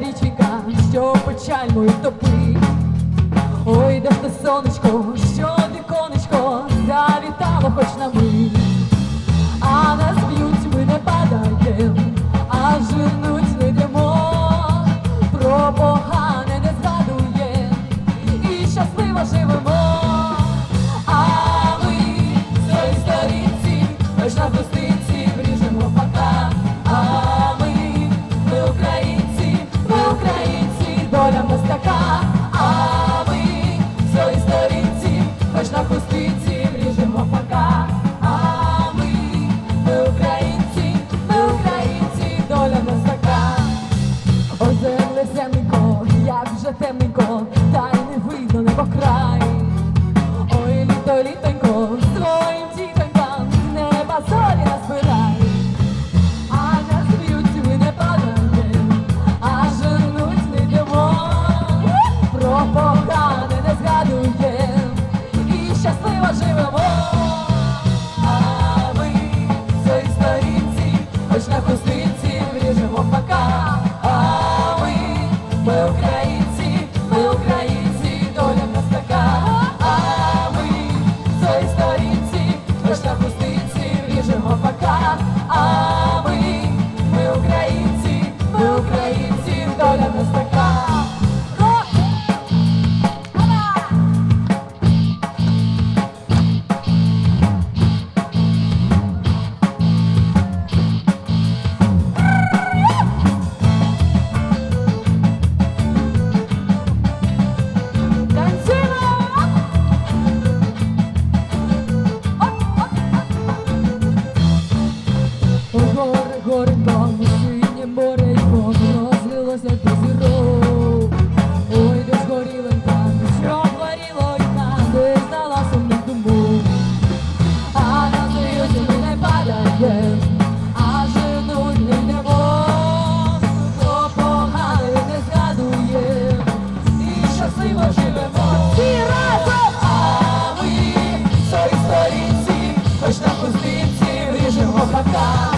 річка, що печальмою топить. Ой, де ж те сонечко, що віконечко завітало хоч на мить. А нас б'ють, ми не падаєм, а жирнуть не йдемо. Про погане не згадує і щасливо живемо. по краю, ой, літо літо. up. up. Oh. God.